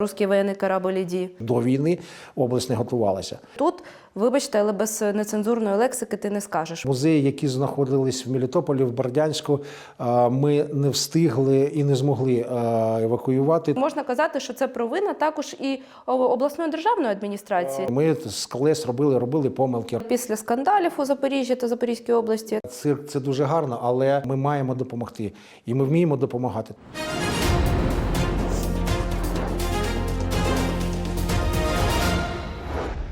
Русський воєнний корабль «Іді». До війни область не готувалася. Тут, вибачте, але без нецензурної лексики ти не скажеш. Музеї, які знаходились в Мелітополі, в Бердянську, е, ми не встигли і не змогли е, евакуювати. Можна казати, що це провина також і обласної державної адміністрації. Ми з колес робили, робили помилки. Після скандалів у Запоріжжі та Запорізькій області Цирк це дуже гарно, але ми маємо допомогти, і ми вміємо допомагати.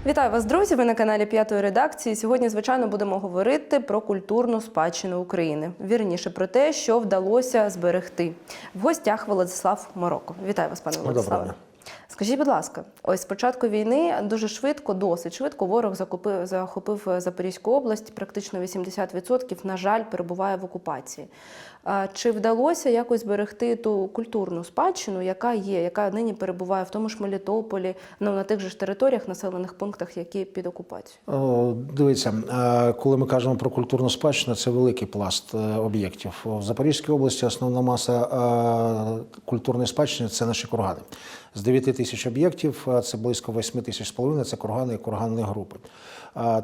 Вітаю вас, друзі! Ви на каналі П'ятої редакції. Сьогодні, звичайно, будемо говорити про культурну спадщину України. Вірніше про те, що вдалося зберегти. В гостях Владислав Мороко. Вітаю вас, пане Доброго Скажіть, будь ласка, ось з початку війни дуже швидко, досить швидко ворог закупив, захопив Запорізьку область. Практично 80%, на жаль, перебуває в окупації. Чи вдалося якось зберегти ту культурну спадщину, яка є, яка нині перебуває в тому ж Мелітополі, ну на тих же ж територіях, населених пунктах, які під окупацією? Дивіться, коли ми кажемо про культурну спадщину, це великий пласт е, об'єктів. В Запорізькій області основна маса культурної спадщини це наші кургани. З 9 тисяч об'єктів е, це близько 8 тисяч з половиною це кургани і курганні групи.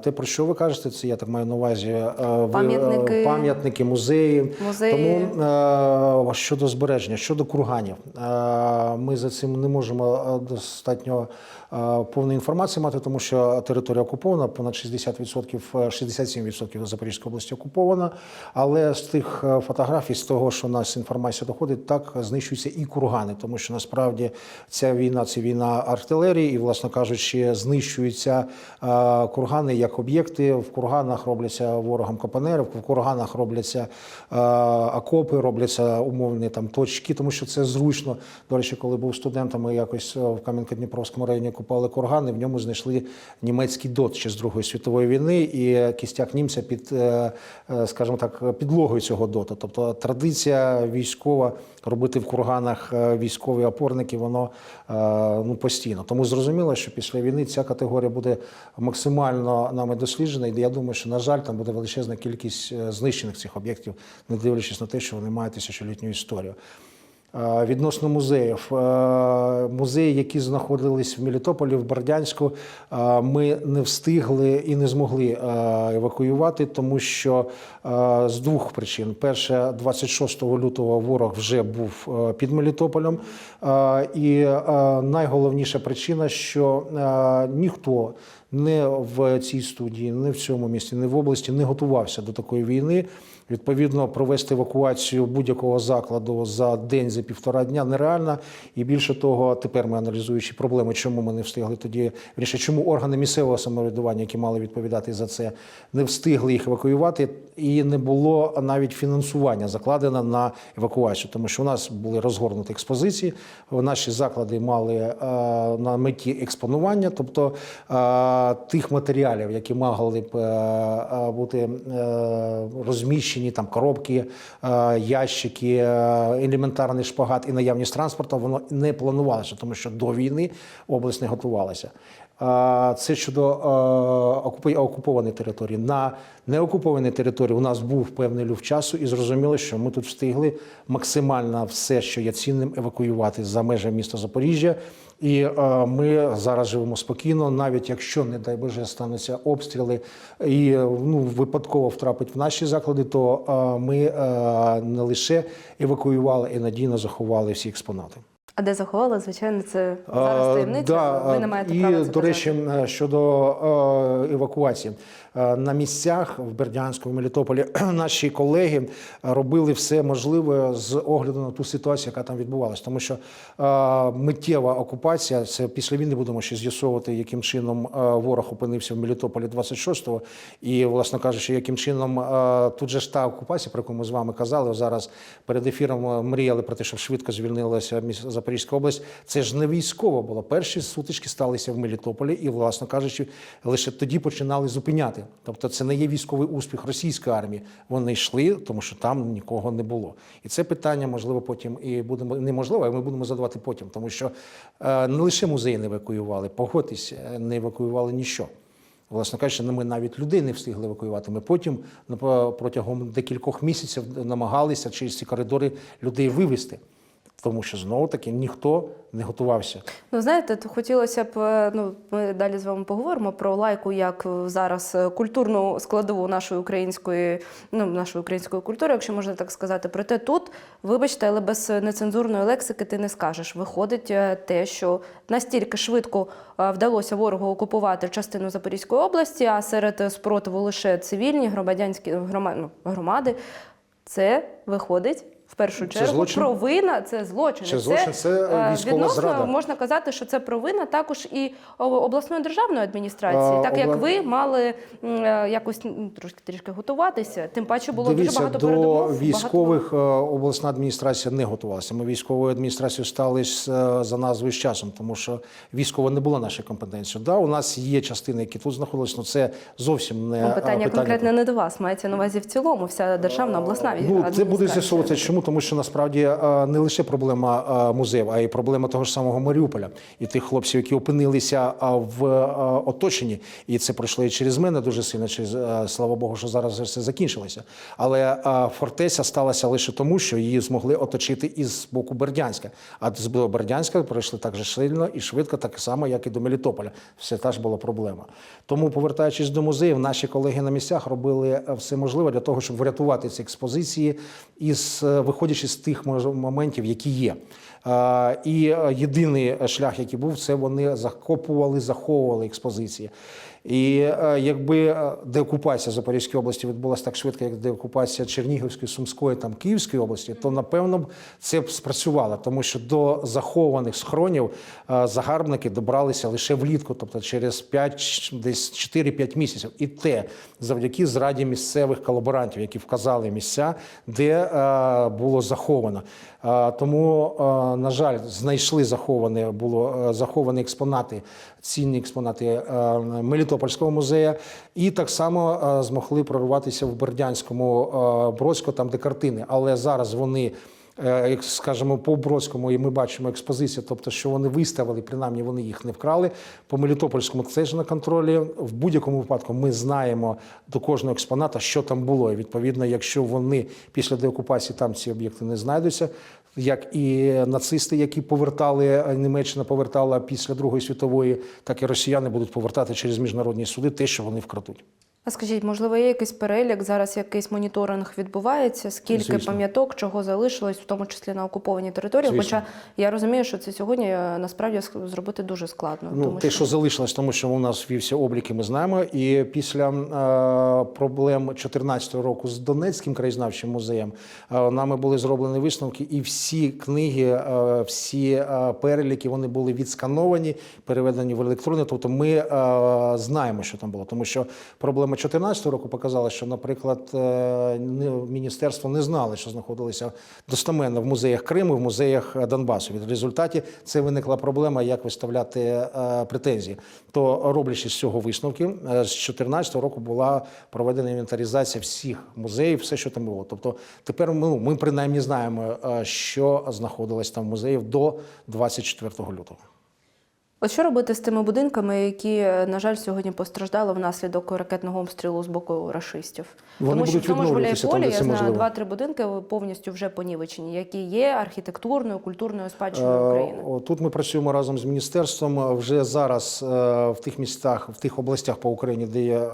Те, про що ви кажете, це я так маю на увазі е, ви- Пам'ятники. пам'ятники, музеї. Музеї. Тому е, щодо збереження, щодо курганів, е, ми за цим не можемо е, достатньо е, повної інформації мати, тому що територія окупована, понад 60%, е, 67% Запорізької області окупована. Але з тих е, фотографій, з того, що у нас інформація доходить, так знищуються і кургани, тому що насправді ця війна це війна артилерії, і, власне кажучи, знищуються е, кургани як об'єкти. В курганах робляться ворогом капонерів, в курганах робляться е, окопи, робляться умовні там точки, тому що це зручно. До речі, коли був студентом, ми якось е, в Кам'янка-Дніпровському районі купали кургани. В ньому знайшли німецький дот ще з Другої світової війни, і кістяк німця під, е, е, скажімо так, підлогою цього дота. Тобто традиція військова робити в курганах е, військові опорники, воно ну постійно. Тому зрозуміло, що після війни ця категорія буде максимально нами досліджена. І я думаю, що на жаль, там буде величезна кількість знищених цих об'єктів, не дивлячись на те, що вони мають тисячолітню історію. Е, Відносно музеїв, Е, музеї, які знаходились в Мелітополі, в Бердянську, е, ми не встигли і не змогли евакуювати, тому що з двох причин: перше, 26 лютого ворог вже був під Мелітополем, і найголовніша причина, що ніхто не в цій студії, не в цьому місті, не в області не готувався до такої війни. Відповідно, провести евакуацію будь-якого закладу за день, за півтора дня нереально. І більше того, тепер ми аналізуючи проблеми, чому ми не встигли тоді, вірніше, чому органи місцевого самоврядування, які мали відповідати за це, не встигли їх евакуювати, і не було навіть фінансування закладено на евакуацію, тому що у нас були розгорнуті експозиції. Наші заклади мали е, на меті експонування, тобто е, тих матеріалів, які могли б е, е, бути е, розміщені, там коробки, ящики, елементарний шпагат і наявність транспорту, воно не планувалося, тому що до війни область не готувалася. Це щодо окупованої території. На неокупованій території у нас був певний люфт часу, і зрозуміло, що ми тут встигли максимально все, що є цінним, евакуювати за межами міста Запоріжжя. І ми зараз живемо спокійно, навіть якщо, не дай Боже, стануться обстріли і ну, випадково втрапить в наші заклади, то ми не лише евакуювали і надійно заховали всі експонати. А де заховали? Звичайно, це зараз таємниця. да, ви не маєте і, права це до казати. речі, щодо е, евакуації. Е, На місцях в Бердянську, в Мелітополі наші колеги робили все можливе з огляду на ту ситуацію, яка там відбувалася. Тому що е, миттєва окупація, це після війни будемо ще з'ясовувати, яким чином е, ворог опинився в Мелітополі 26-го. І, власне кажучи, яким чином тут же ж та окупація, про яку ми з вами казали, зараз перед ефіром мріяли про те, щоб швидко звільнилася Запорізька область. Це ж не військово було. Перші сутички сталися в Мелітополі, і, власне кажучи, лише тоді починали зупиняти. Тобто, це не є військовий успіх російської армії. Вони йшли, тому що там нікого не було. І це питання можливо потім і будемо неможливо, а ми будемо задавати потім, тому що е, не лише музеї не евакуювали, погодьтесь, е, не евакуювали ніщо. Власне кажучи, ми навіть людей не встигли евакуювати. Ми потім напо- протягом декількох місяців намагалися через ці коридори людей вивезти. Тому що знову таки ніхто не готувався. Ну, знаєте, то хотілося б, е, ну, ми далі з вами поговоримо про лайку як зараз е, культурну складову нашої української, ну, нашої української культури, якщо можна так сказати. Проте тут, вибачте, але без нецензурної лексики ти не скажеш. Виходить е, те, що настільки швидко вдалося ворогу окупувати частину Запорізької області, а серед спротиву лише цивільні громадянські грома- ну, громади. Це виходить. В першу Це чергу злочин? провина це злочин. Це злочин, це, е, е, військова зрада. можна казати, що це провина також і обласної державної адміністрації, А, так як ви мали е, якось трошки трішки готуватися. Тим паче було Дивіться, дуже багато до передумов. військових е, обласна адміністрація не готувалася. Ми військовою адміністрацією стали е, за назвою з часом, тому що військова не була нашою компетенцією. Да, у нас є частини, які тут знаходилися, але це зовсім не Ну, е, питання конкретно не до вас, мається на увазі в цілому. Вся державна обласна Ну, це буде адміністрація. з'ясовуватися. Чому? Тому що насправді е, не лише проблема е, музеїв, а й проблема того ж самого Маріуполя і тих хлопців, які опинилися е, в оточенні. І це пройшло і через мене дуже сильно. Через слава Богу, що зараз все закінчилося. Але фортеця сталася лише тому, що її змогли оточити із боку Бердянська. А з Бердянська пройшли так же сильно і швидко, так само, як і до Мелітополя. Все та ж була проблема. Тому, повертаючись до музеїв, наші колеги на місцях робили все можливе для того, щоб врятувати ці експозиції, із виходячи з тих моментів, які є. Е, І е, єдиний шлях, який був, це вони закопували, заховували експозиції. І е, якби е, деокупація Запорізької області відбулася так швидко, як деокупація Чернігівської, Сумської там Київської області, то напевно б це б спрацювало, тому що до захованих схронів е, загарбники добралися лише влітку, тобто через 5, десь 4-5 місяців. І те завдяки зраді місцевих колаборантів, які вказали місця, де було заховано. Тому, на жаль, знайшли заховані, було е, заховані експонати, цінні експонати е, Мелітопольського музею, і так само е, змогли прорватися в Бердянському Бродську, там де картини. Але зараз вони. Е, Як скажемо, по Бродському, і ми бачимо експозицію, тобто, що вони виставили, принаймні вони їх не вкрали. По Мелітопольському це ж на контролі. В будь-якому випадку ми знаємо до кожного експоната, що там було. І відповідно, якщо вони після деокупації там ці об'єкти не знайдуться, як і нацисти, які повертали е, Німеччина повертала після Другої світової, так і росіяни будуть повертати через міжнародні суди те, що вони вкрадуть. А скажіть, можливо, є якийсь перелік, зараз якийсь моніторинг відбувається, скільки Звісно. пам'яток, чого залишилось, в тому числі на окупованій території? Звісно. Хоча я розумію, що це сьогодні е, насправді зробити дуже складно. Ну, тому те, що залишилось, тому що у нас вівся обліки, ми знаємо. І після е, проблем 2014 року з Донецьким краєзнавчим музеєм е, нами були зроблені висновки, і всі книги, е, всі е, переліки вони були відскановані, переведені в електронні. Тобто ми е, знаємо, що там було, тому що проблема 2014 року показала, що, наприклад, міністерство не знало, що знаходилися достеменно в музеях Криму, в музеях е, Донбасу. В результаті це виникла проблема, як виставляти е, претензії. То роблячи з цього висновки, е, з 2014 року була проведена інвентаризація всіх музеїв, все, що там було. Тобто тепер ми, ми принаймні знаємо, що знаходилось там в музеї до 24 лютого. От що робити з тими будинками, які, е, на жаль, сьогодні постраждали внаслідок ракетного обстрілу з боку рашистів? Вони Тому що будуть в тому ж Гуляйполі я знаю два-три будинки повністю вже понівечені, які є архітектурною, культурною спадщиною України. Е, Тут ми працюємо разом з міністерством. Вже зараз е, в тих містах, в тих областях по Україні, де є,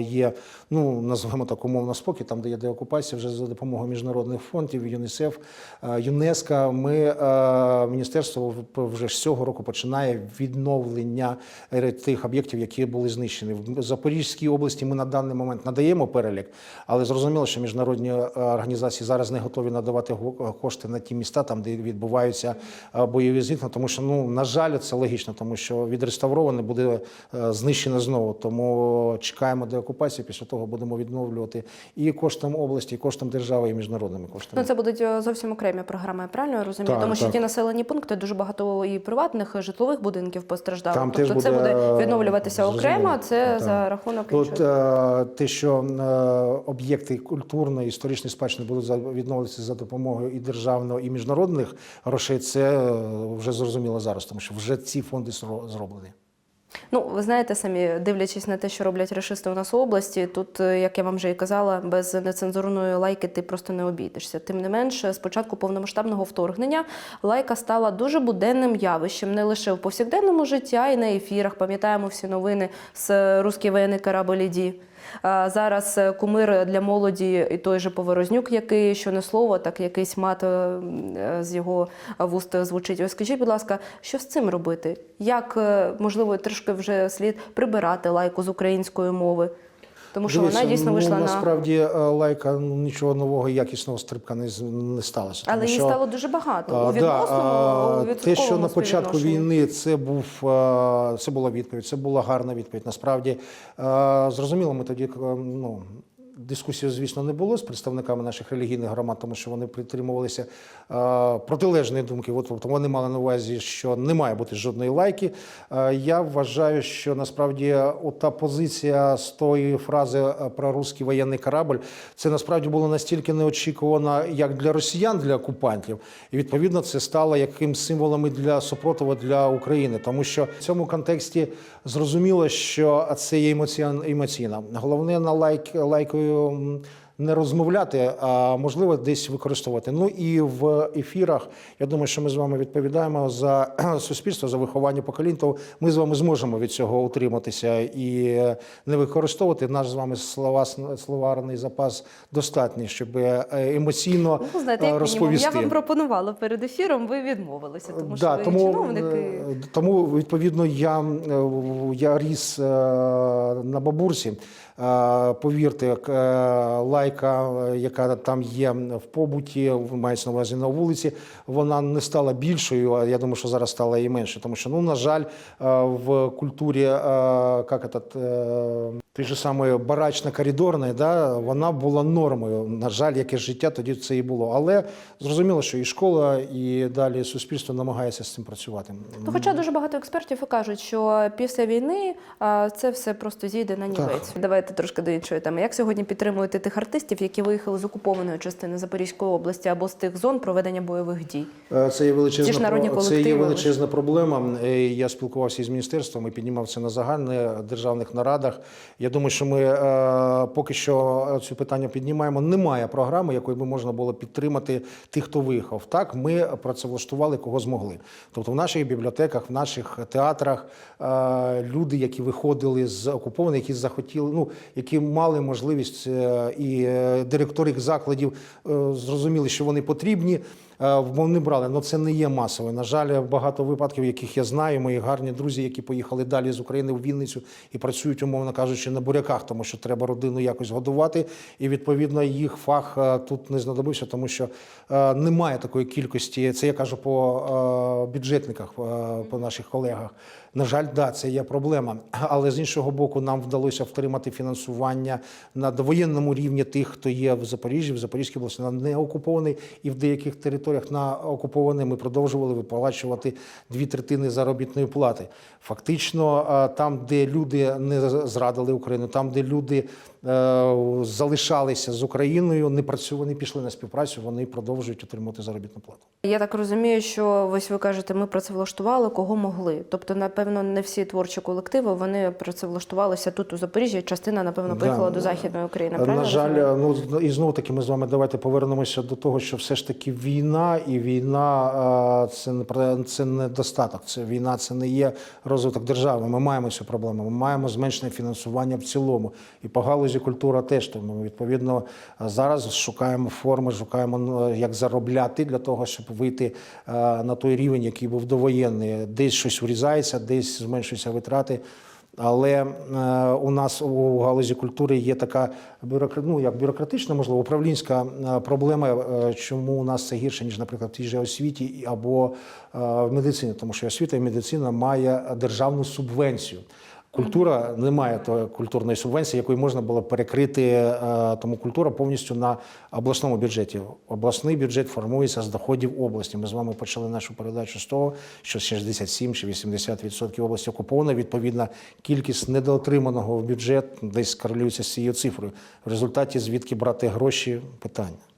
є ну називаємо так умовно спокій, там де є деокупація, вже за допомогою міжнародних фондів, ЮНІСЕФ, ЮНЕСКО. Ми міністерство вже з цього року починає відновлення е, тих об'єктів, які були знищені в Запорізькій області. Ми на даний момент надаємо перелік, але зрозуміло, що міжнародні е, організації зараз не готові надавати го- кошти на ті міста, там де відбуваються е, бойові зіткнення, тому що ну на жаль, це логічно, тому що відреставроване буде е, знищено знову. Тому чекаємо деокупації. Після того будемо відновлювати і коштом області, і коштом держави, і міжнародними коштами. Ну, це будуть е, зовсім окремі програми, правильно я розумію? Так, Тому що так. ті населені пункти дуже багато і приватних і житлових будинків постраждало. Там тобто буде... це буде, буде відновлюватися окремо, а це Так. за рахунок Тут іншого. е, те, що е, об'єкти культурної історичної спадщини будуть за- відновлюватися за допомогою і державного, і міжнародних грошей, це е, вже зрозуміло зараз, тому що вже ці фонди зро- зроблені. Ну, ви знаєте самі, дивлячись на те, що роблять рашисти у нас у області, тут, е, як я вам вже і казала, без нецензурної лайки ти просто не обійдешся. Тим не менше, з початку повномасштабного вторгнення лайка стала дуже буденним явищем не лише в повсякденному житті, а й на ефірах. Пам'ятаємо всі новини з «Русський воєнний корабль «Іді». А Зараз е, кумир для молоді і той же Поворознюк, який що не слово, так якийсь мат е, з його вуст звучить. Ось скажіть, будь ласка, що з цим робити? Як е, можливо трошки вже слід прибирати лайку з української мови? Тому що Дивіться, вона дійсно ну, вийшла на насправді е, лайка ну, нічого нового якісного стрибка не, не сталося. але тому її що- стало дуже багато А, у відносному а, у те, що на початку війни це був е, це була відповідь, це була гарна відповідь. Насправді Е, зрозуміло, ми тоді е, ну. Дискусії, звісно, не було з представниками наших релігійних громад, тому що вони притримувалися е, протилежної думки. От, тобто вони мали на увазі, що не має бути жодної лайки. Е, я вважаю, що насправді ота позиція з тої фрази е, про русський воєнний корабль, це насправді було настільки неочікувано, як для росіян, для окупантів, і відповідно це стало яким символом і для супротиву для України, тому що в цьому контексті зрозуміло, що це є емоційно. Головне на лайк лайкою. Не розмовляти, а можливо десь використовувати. Ну і в ефірах я думаю, що ми з вами відповідаємо за суспільство, за виховання поколінь. То ми з вами зможемо від цього утриматися і не використовувати наш з вами слова словарний запас достатній, щоб е, емоційно Ну, знаєте, е, як мінімум, розповісти. я вам пропонувала перед ефіром, ви відмовилися, тому що Да, ви тому, чиновники. е, тому відповідно я, е, я ріс е, на бабурсі. Е, Повірте, е, лайка, е, яка там є в побуті, мається на увазі на вулиці, вона не стала більшою. А я думаю, що зараз стала і менше. Тому що, ну на жаль, в культурі, як этот, е, той же самий барачно-коридорний, да, вона була нормою. На жаль, яке життя тоді це і було. Але зрозуміло, що і школа, і далі суспільство намагається з цим працювати. Ну, хоча дуже багато експертів і кажуть, що після війни це все просто зійде на нівець. Давайте трошки до іншої теми. Як сьогодні підтримуєте тих артистів, які виїхали з окупованої частини Запорізької області або з тих зон проведення бойових дій? Е, Це є величезна, ж народні про- це є величезна проблема. Е, Я спілкувався із міністерством і піднімав це на загальних державних нарадах. Я думаю, що ми е, поки що цю питання піднімаємо. Немає програми, якою би можна було підтримати тих, хто виїхав. Так, ми працевлаштували кого змогли. Тобто в наших бібліотеках, в наших театрах е, люди, які виходили з окупованих, які захотіли, ну які мали можливість, е, і е, директори закладів е, зрозуміли, що вони потрібні. Е, Вони брали, але це не є масово. На жаль, багато випадків, яких я знаю, мої гарні друзі, які поїхали далі з України в Вінницю і працюють, умовно кажучи, на буряках, тому що треба родину якось годувати. І відповідно їх фах е, тут не знадобився, тому що е, немає такої кількості. Це я кажу по бюджетниках, по наших колегах. На жаль, да, це є проблема. Але з іншого боку, нам вдалося втримати фінансування на довоєнному рівні тих, хто є в Запоріжжі, в Запорізькій області, на неокупованій і в деяких територіях на окупованих ми продовжували виплачувати дві третини заробітної плати. Фактично, е, там, де люди не зрадили Україну, там, де люди залишалися з Україною, не працювали, не пішли на співпрацю, вони продовжують отримувати заробітну плату. Я так розумію, що ось ви кажете, ми працевлаштували кого могли. Тобто, напевно, не всі творчі колективи вони працевлаштувалися тут у Запоріжжі. Частина, напевно, Да. поїхала до західної України. Правильно На жаль, ну і знову таки ми з вами давайте повернемося до того, що все ж таки війна і війна е, це не про- це не достаток. Це війна, це не є розвиток держави. Ми маємо цю проблему. Ми маємо зменшене фінансування в цілому. І по галузі культура теж тому відповідно зараз шукаємо форми, шукаємо ну, як заробляти для того, щоб вийти е, на той рівень, який був довоєнний. Десь щось врізається, десь зменшуються витрати. Але е, у нас у галузі культури є така бюрокра... ну, як бюрократична, можливо, управлінська е, проблема, чому у нас це гірше, ніж, наприклад, в тій же освіті або в медицині, тому що освіта і медицина має державну субвенцію. Культура не має культурної субвенції, якою можна було перекрити, е, тому культура повністю на обласному бюджеті. Обласний бюджет формується з доходів області. Ми з вами почали нашу передачу з того, що 67 чи 80% області окуповано. Відповідна кількість недоотриманого в бюджет десь корелюється з цією цифрою. В результаті звідки брати гроші питання.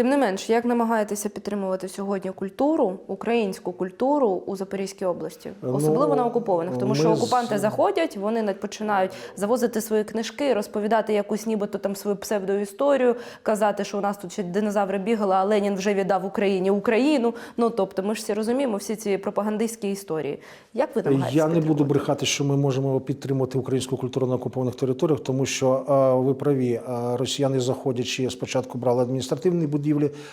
Тим не менш, як намагаєтеся підтримувати сьогодні культуру, українську культуру у Запорізькій області, Ну, особливо на окупованих, тому що з- окупанти заходять, вони починають завозити свої книжки, розповідати якусь нібито там свою псевдоісторію, казати, що у нас тут ще динозаври бігали, а Ленін вже віддав Україні Україну. Ну тобто, ми ж всі розуміємо всі ці пропагандистські історії. Як ви намагаєтеся? Я не буду брехати, що ми можемо підтримувати українську культуру на окупованих територіях, тому що ви праві, росіяни заходячи спочатку брали адміністративні будівлі,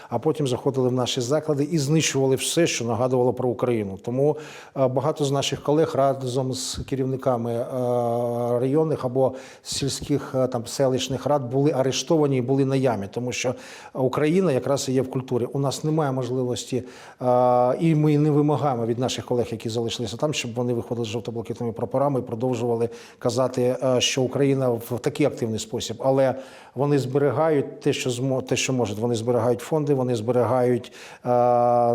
а потім заходили в наші заклади і знищували все, що нагадувало про Україну. Тому е, багато з наших колег разом з керівниками е, районних або сільських е, там селищних рад були арештовані і були на ямі, тому що Україна якраз і є в культурі. У нас немає можливості, і ми не вимагаємо від наших колег, які залишилися там, щоб вони виходили з жовто-блакитними прапорами і продовжували казати, що Україна в такий активний спосіб. Але вони зберігають те, що змо, те, що можуть. Вони зберігають фонди, вони зберігають е,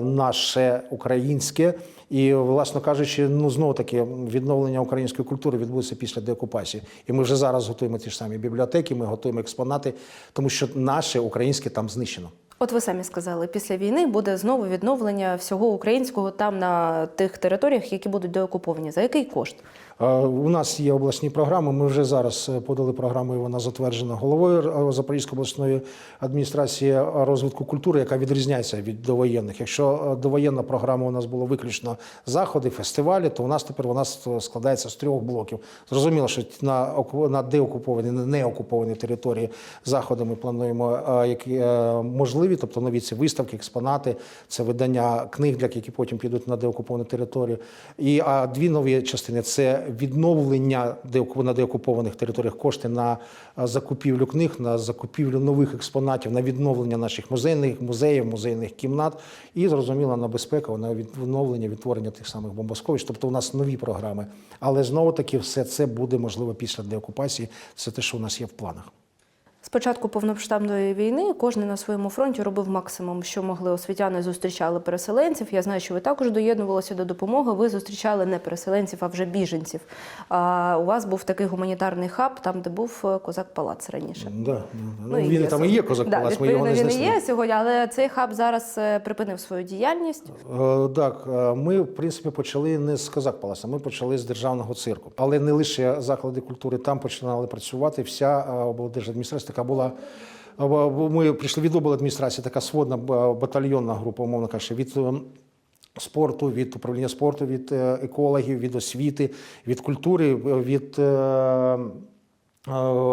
наше українське. І, власно кажучи, ну знову таки відновлення української культури відбудеться після деокупації. І ми вже зараз готуємо ті ж самі бібліотеки, ми готуємо експонати, тому що наше українське там знищено. От ви самі сказали, після війни буде знову відновлення всього українського там на тих територіях, які будуть деокуповані. За який кошт? Е, У нас є обласні програми. Ми вже зараз е, подали програму, і вона затверджена головою е, Запорізької обласної адміністрації розвитку культури, яка відрізняється від довоєнних. Якщо е, довоєнна програма у нас була виключно заходи, фестивалі, то у нас тепер вона складається з трьох блоків. Зрозуміло, що на на деокуповані, на неокуповані території заходи ми плануємо е, які е, можливі, тобто нові ці виставки, експонати, це видання книг, для які потім підуть на деокуповану територію. І а дві нові частини це відновлення на деокупованих територіях кошти на е, закупівлю книг, на закупівлю нових експонатів, на відновлення наших музейних музеїв, музейних кімнат і зрозуміло на безпеку, на відновлення, відтворення тих самих бомбосховищ. Тобто у нас нові програми. Але знову таки все це буде можливо після деокупації. Це те, що у нас є в планах. Початку повномасштабної війни кожен на своєму фронті робив максимум, що могли освітяни зустрічали переселенців. Я знаю, що ви також доєднувалися до допомоги. Ви зустрічали не переселенців, а вже біженців. А у вас був такий гуманітарний хаб, там де був е, козак Палац раніше. Да, да. Ну, і він є там і є козак Да, Палац, ми його не він знесли. є сьогодні, але цей хаб зараз е, припинив свою діяльність. Е, Так, ми в принципі почали не з Козак Паласа, ми почали з державного цирку. Але не лише заклади культури там починали працювати. Вся облдержадміністрація така була. е, бо Ми прийшли від обладміністрації, така сводна батальйонна група, умовно кажучи, від. е, Спорту, від управління спорту, від е, екологів, від освіти, від культури, е, від е,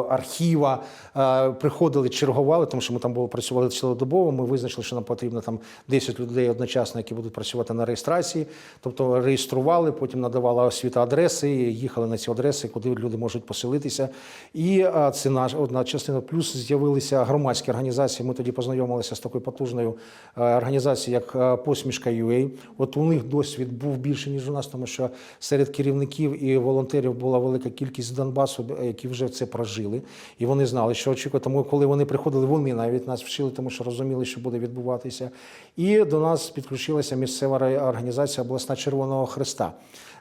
архіва е, приходили, чергували, тому що ми там працювали цілодобово. Ми визначили, що нам потрібно там 10 людей одночасно, які будуть працювати на реєстрації. Тобто реєстрували, потім надавала освіта адреси, їхали на ці адреси, куди люди можуть поселитися. І е, це наша одна частина. Плюс з'явилися громадські організації. Ми тоді познайомилися з такою потужною е, організацією, як е, Посмішка UA. От у них досвід був більше ніж у нас, тому що серед керівників і волонтерів була велика кількість з Донбасу, е, які вже це прожили, і вони знали, що очікувати. Тому, коли вони приходили, вони навіть нас вчили, тому що розуміли, що буде відбуватися. І до нас підключилася місцева організація обласна Червоного Христа.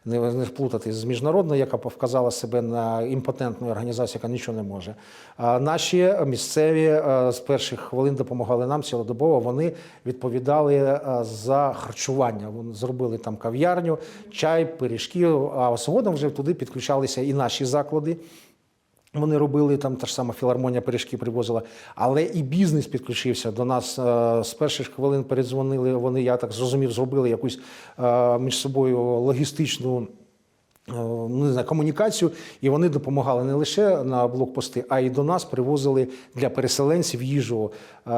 Не, не плутати з міжнародною, яка вказала себе на імпотентну організацію, яка нічого не може. А наші місцеві е, з перших хвилин допомагали нам цілодобово. Вони відповідали е, за харчування. Вони зробили там кав'ярню, чай, пиріжки. А згодом вже туди підключалися і наші заклади. Вони робили там та ж сама філармонія пиріжки привозила, але і бізнес підключився до нас е, з перших хвилин. Передзвонили. Вони я так зрозумів, зробили якусь е, між собою логістичну. Е, ну, Не знаю, комунікацію, і вони допомагали не лише на блокпости, а й до нас привозили для переселенців їжу. Е,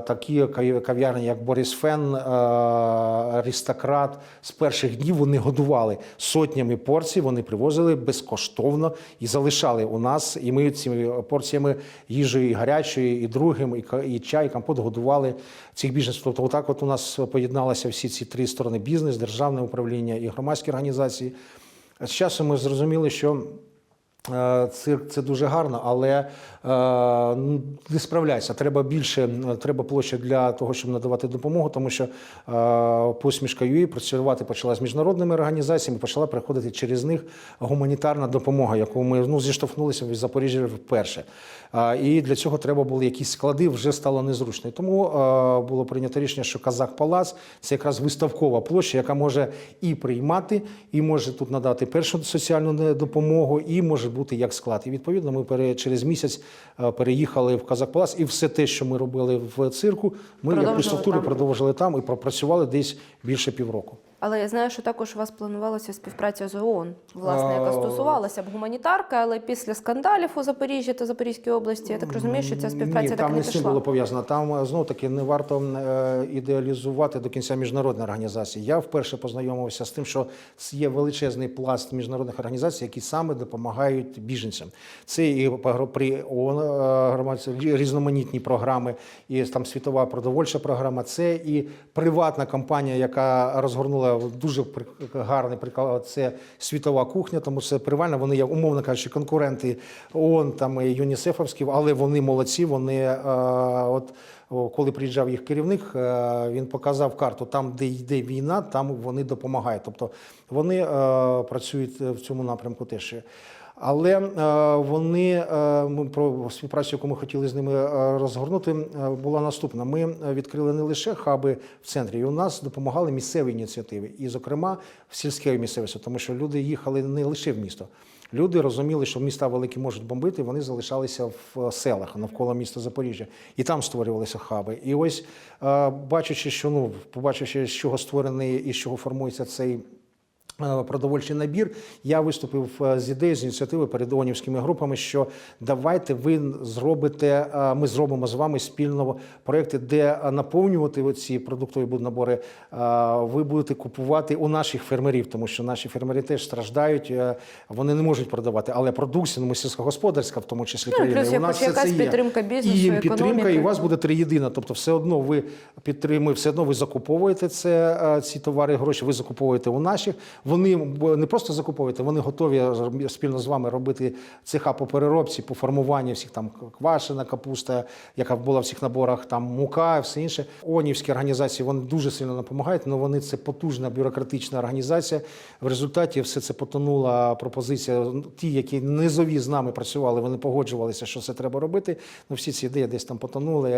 Такі кав'ярні, як Борис Фен, е, Аристократ. З перших днів вони годували сотнями порцій. Вони привозили безкоштовно і залишали у нас. І ми цими порціями їжею і гарячою, і другим, і чай, і компот годували цих біженців. Тобто, отак, от у нас поєдналися всі ці три сторони: бізнес, державне управління і громадські організації. З часом ми зрозуміли, що Цирк це дуже гарно, але е, ну, не справляється. Треба більше, е, треба площа для того, щоб надавати допомогу, тому що е, посмішка ЮІ працювати почала з міжнародними організаціями, почала приходити через них гуманітарна допомога, яку ми ну, зіштовхнулися в Запоріжжі вперше. Е, і для цього треба були якісь склади, вже стало незручно. Тому е, було прийнято рішення, що Казак Палац це якраз виставкова площа, яка може і приймати, і може тут надати першу соціальну не- допомогу, і може бути як склад. І відповідно ми пере, через місяць е, переїхали в Казакпалац, і все те, що ми робили в цирку, ми як там. продовжили там і пропрацювали десь більше півроку. Але я знаю, що також у вас планувалася співпраця з ООН, власне, яка стосувалася б гуманітарки, але після скандалів у Запоріжжі та Запорізькій області, я так розумію, що ця співпраця Ні, так там не пішла. було пов'язано. Там знов таки не варто е, ідеалізувати до кінця міжнародні організації. Я вперше познайомився з тим, що є величезний пласт міжнародних організацій, які саме допомагають біженцям. Це і при ООН е, різноманітні програми, і там світова продовольча програма. Це і приватна компанія, яка розгорнула дуже гарний приклад. Це світова кухня, тому це привальна. Вони як умовно кажучи, конкуренти ООН там і ЮНІСЕФовські, але вони молодці. Вони е, от. Коли приїжджав їх керівник, е, він показав карту там, де йде війна, там вони допомагають. Тобто вони е, працюють в цьому напрямку теж. Але е, вони е, про співпрацю, яку ми хотіли з ними е, розгорнути, була наступна. Ми відкрили не лише хаби в центрі, і у нас допомагали місцеві ініціативи, і, зокрема, в сільській місцевості, тому що люди їхали не лише в місто. Люди розуміли, що міста великі можуть бомбити, вони залишалися в селах навколо міста Запоріжжя, і там створювалися хаби. І ось бачачи, що ну побачивши, з чого створений і з чого формується цей. Е, Продовольчий набір. Я виступив е, з ідеєю, з ініціативи перед ООНівськими групами, що давайте ви зробите, е, ми зробимо з вами спільно проекти, де наповнювати ці продуктові набори. Ви будете купувати у наших фермерів, тому що наші фермери теж страждають, вони не можуть продавати. Але продукція, ну, ми сільськогосподарська, в тому числі Ну, у нас якось все це якась є. підтримка бізнесу, і їм підтримка, і у вас буде триєдина. Тобто, все одно ви підтримуєте, все одно ви закуповуєте це, ці товари, гроші, ви закуповуєте у наших. Вони не просто закуповуєте, вони готові спільно з вами робити цеха по переробці, по формуванню всіх там квашена капуста, яка була в всіх наборах, там мука, і все інше. ООНівські організації вони дуже сильно допомагають, але вони це потужна бюрократична організація. В результаті все це потонула пропозиція. Ті, які низові з нами працювали, вони погоджувалися, що це треба робити. Ну всі ці ідеї десь там потонули.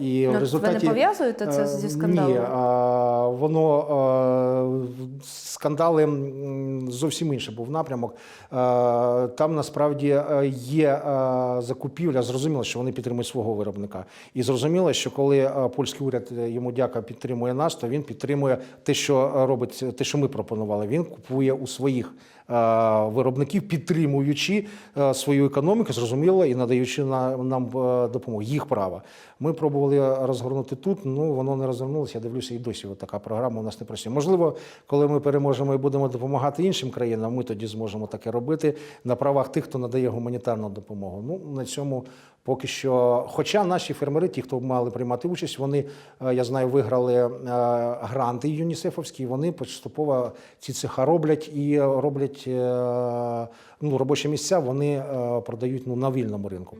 І Ну, в ви не пов'язуєте це Е, зі скандалом? Ні, воно е, скандали зовсім інший був напрямок. Е, Там насправді е, є закупівля. Зрозуміло, що вони підтримують свого виробника. І зрозуміло, що коли польський уряд йому дяка підтримує нас, то він підтримує те, що робить те, що ми пропонували. Він купує у своїх. Е, Виробників підтримуючи е, свою економіку, зрозуміло, і надаючи на- нам е, допомогу, їх право. Ми пробували розгорнути тут. Ну воно не розгорнулося. Я дивлюся, і досі от така програма у нас не працює. Можливо, коли ми переможемо і будемо допомагати іншим країнам, ми тоді зможемо таке робити на правах тих, хто надає гуманітарну допомогу. Ну на цьому поки що. Хоча наші фермери, ті, хто мали приймати участь, вони е, я знаю, виграли е, гранти ЮНІСЕФовські. Вони поступово ці цеха роблять і роблять е, ну, робочі місця. Вони продають ну на вільному ринку.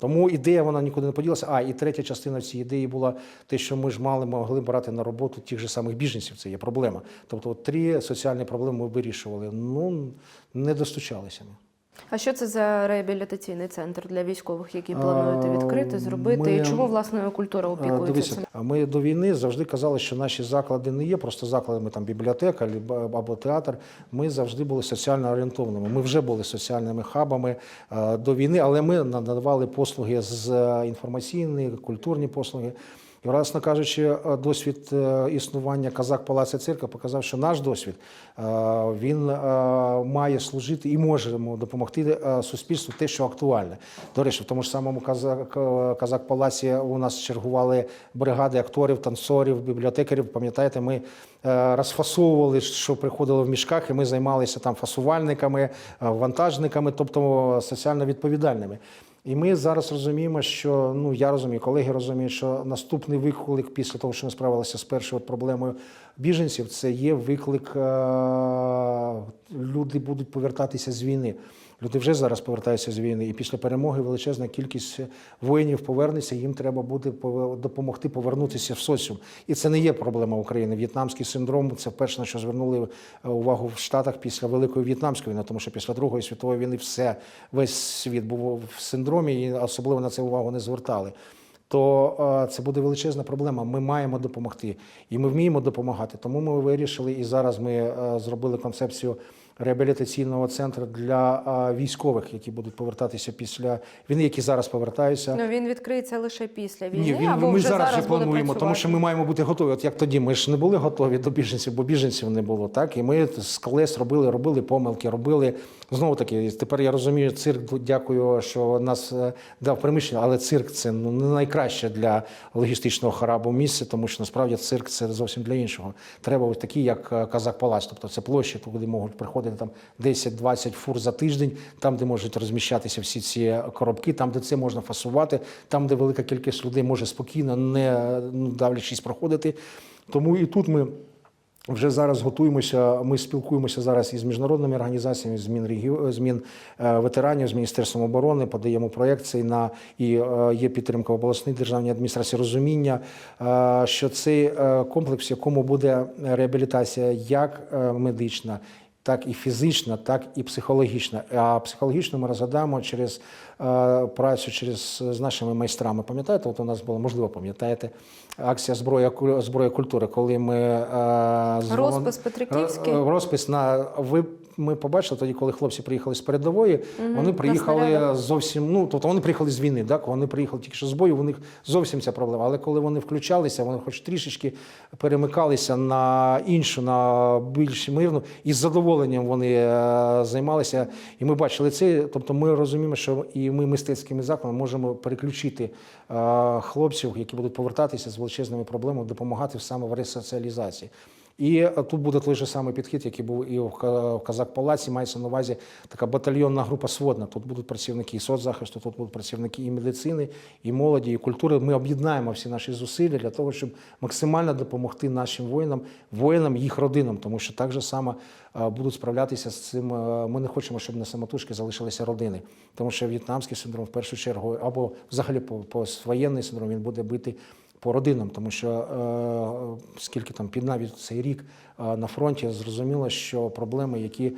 Тому ідея вона нікуди не поділася. А і третя частина цієї ідеї була те, що ми ж мали могли брати на роботу тих же самих біженців. Це є проблема. Тобто, от три соціальні проблеми ми вирішували. Ну не достучалися ми. А що це за реабілітаційний центр для військових, який плануєте відкрити, зробити? ми- І чому власне культура опікується Дивіться, цим? ми до війни завжди казали, що наші заклади не є просто закладами там бібліотека або театр. Ми завжди були соціально орієнтованими. Ми вже були соціальними хабами до війни, але ми надавали послуги з е, інформаційні, культурні послуги. І, власне кажучи, е, досвід е, існування казак Палаця цирка показав, що наш досвід е, він має служити і може допомогти суспільству те, що актуальне. До речі, в тому ж самому казак, казак Палаці у нас чергували бригади акторів, танцорів, бібліотекарів. Пам'ятаєте, ми розфасовували, що приходило в мішках, і ми займалися там фасувальниками, вантажниками, тобто соціально відповідальними. І ми зараз розуміємо, що ну я розумію, колеги розуміють, що наступний виклик після того, що ми справилися з першою проблемою біженців, це є виклик е- люди будуть повертатися з війни. Люди вже зараз повертаються з війни, і після перемоги величезна кількість воїнів повернеться. Їм треба буде допомогти повернутися в соціум. І це не є проблема України. В'єтнамський синдром це перше, на що звернули е, увагу в Штатах після Великої В'єтнамської війни, тому що після Другої світової війни все весь світ був в синдромі, і особливо на це увагу не звертали. То е, це буде величезна проблема. Ми маємо допомогти, і ми вміємо допомагати. Тому ми вирішили, і зараз ми е, зробили концепцію реабілітаційного центру для військових, які будуть повертатися після війни, які зараз повертаються. Ну він відкриється лише після війни. Ні, він, або ми вже зараз, зараз плануємо, тому що ми маємо бути готові. От як тоді ми ж не були готові до біженців, бо біженців не було. Так і ми з колес робили, робили помилки, робили знову таки. Тепер я розумію, цирк. Дякую, що нас е, дав приміщення, але цирк це ну не найкраще для логістичного харабу місце, тому що насправді цирк це зовсім для іншого. Треба ось такі, як е, Казак Палац, тобто це площі, куди можуть приходити там 10-20 фур за тиждень, там, де можуть розміщатися всі ці коробки, там, де це можна фасувати, там, де велика кількість людей може спокійно, не ну, давлячись проходити. Тому і тут ми. Вже зараз готуємося. Ми спілкуємося зараз із міжнародними організаціями, з Мінрегіо, з Мін е, ветеранів, з Міністерством оборони. Подаємо проєкт цей на і е, є підтримка обласної державної адміністрації. Розуміння, е, що цей комплекс, в якому буде реабілітація як медична. Так і фізична, так і психологічна. А психологічно ми розглядаємо через е, працю через з нашими майстрами. Пам'ятаєте, от у нас була можливо, пам'ятаєте, акція зброя зброя культури, коли ми е, Розпис Петриківський? Ро- розпис на ви. Ми побачили тоді, коли хлопці приїхали з передової. вони приїхали зовсім. Ну тобто вони приїхали з війни. Так вони приїхали тільки що з бою. У них зовсім ця проблема. Але коли вони включалися, вони хоч трішечки перемикалися на іншу, на більш мирну, і з задоволенням вони е, займалися. І ми бачили це. Тобто, ми розуміємо, що і ми мистецькими закладами можемо переключити е, хлопців, які будуть повертатися з величезними проблемами, допомагати саме в ресоціалізації. І е, тут буде той же самий підхід, який був і в Ка- Казак Палаці. Мається на увазі така батальйонна група сводна. Тут будуть працівники і соцзахисту, тут будуть працівники і медицини, і молоді, і культури. Ми об'єднаємо всі наші зусилля для того, щоб максимально допомогти нашим воїнам, воїнам, їх родинам, тому що так же само е, будуть справлятися з цим. е, Ми не хочемо, щоб на самотужки залишилися родини, тому що в'єтнамський синдром в першу чергу або взагалі по, по воєнний синдром він буде бити по родинам, тому що е, скільки там під навіть цей рік е, на фронті зрозуміло, що проблеми, які е,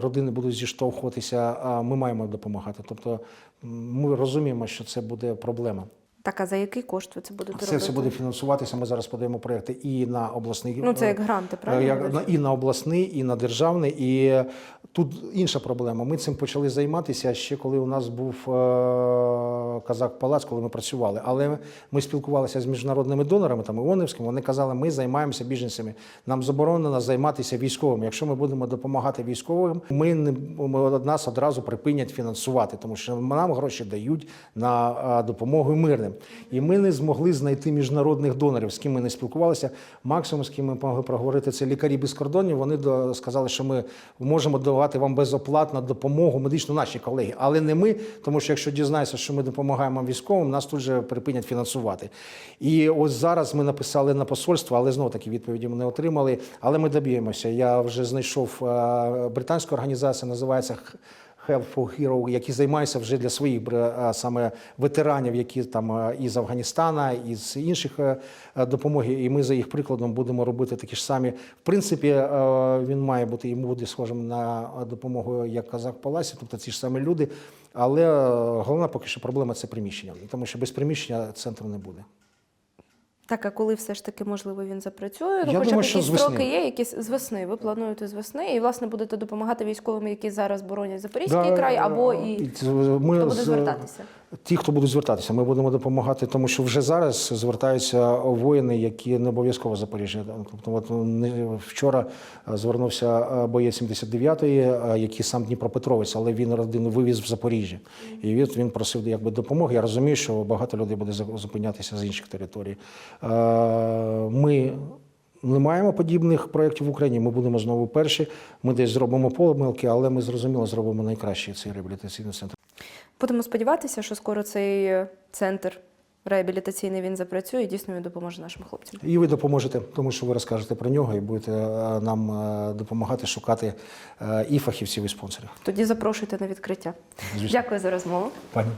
родини будуть зіштовхуватися, е, ми маємо допомагати. Тобто ми розуміємо, що це буде проблема. Так, а за який кошт ви це будете Все робити? це буде фінансуватися. Ми зараз подаємо проекти і на обласний Ну, це як гранти, Е, правильно? як на- і на обласний, і на державний. І тут інша проблема. Ми цим почали займатися ще коли у нас був е, Казак Палац, коли ми працювали. Але ми спілкувалися з міжнародними донорами, там Іонівським. Вони казали, ми займаємося біженцями. Нам заборонено займатися військовими. Якщо ми будемо допомагати військовим, ми не ми, нас одразу припинять фінансувати, тому що нам гроші дають на е, допомогу мирним. І ми не змогли знайти міжнародних донорів, з ким ми не спілкувалися. Максимум, з ким ми могли проговорити, це лікарі без кордонів. Вони сказали, що ми можемо давати вам безоплатно допомогу медичну наші колеги, але не ми, тому що якщо дізнаються, що ми допомагаємо військовим, нас тут же припинять фінансувати. І ось зараз ми написали на посольство, але знову таки відповіді ми не отримали. Але ми доб'ємося. Я вже знайшов е, британську організацію, називається Help for Hero, які займаються вже для своїх саме ветеранів, які там із Афганістана, із інших е, е, допомоги. І ми за їх прикладом будемо робити такі ж самі. В принципі, е, він має бути йому буде схожим на допомогу як казак Паласі, тобто ці ж самі люди. Але головна поки що проблема це приміщення, тому що без приміщення центру не буде. Так, а коли все ж таки можливо він запрацює? Ну, Я хоча думаю, що якісь з весни. строки є, якісь з весни. Ви плануєте з весни, і власне будете допомагати військовим, які зараз боронять Запорізький край, або і ми хто буде з- звертатися? Ті, хто будуть звертатися, ми будемо допомагати, тому що вже зараз звертаються воїни, які не обов'язково Запоріжжя. Тобто, от вчора е, звернувся е, боєць 79-ї, е, який сам Дніпропетровець, але він родину вивіз в Запоріжжя. І він, він просив якби допомоги. Я розумію, що багато людей буде зупинятися з інших територій. Ми не маємо подібних проєктів в Україні. Ми будемо знову перші. Ми десь зробимо помилки, але ми зрозуміло зробимо найкращий цей реабілітаційний центр. Будемо сподіватися, що скоро цей центр реабілітаційний він запрацює і дійсно він допоможе нашим хлопцям. І ви допоможете, тому що ви розкажете про нього і будете е, нам е, допомагати шукати е, і фахівців, і спонсорів. Тоді запрошуйте на відкриття. Звісно. Дякую за розмову. Пані.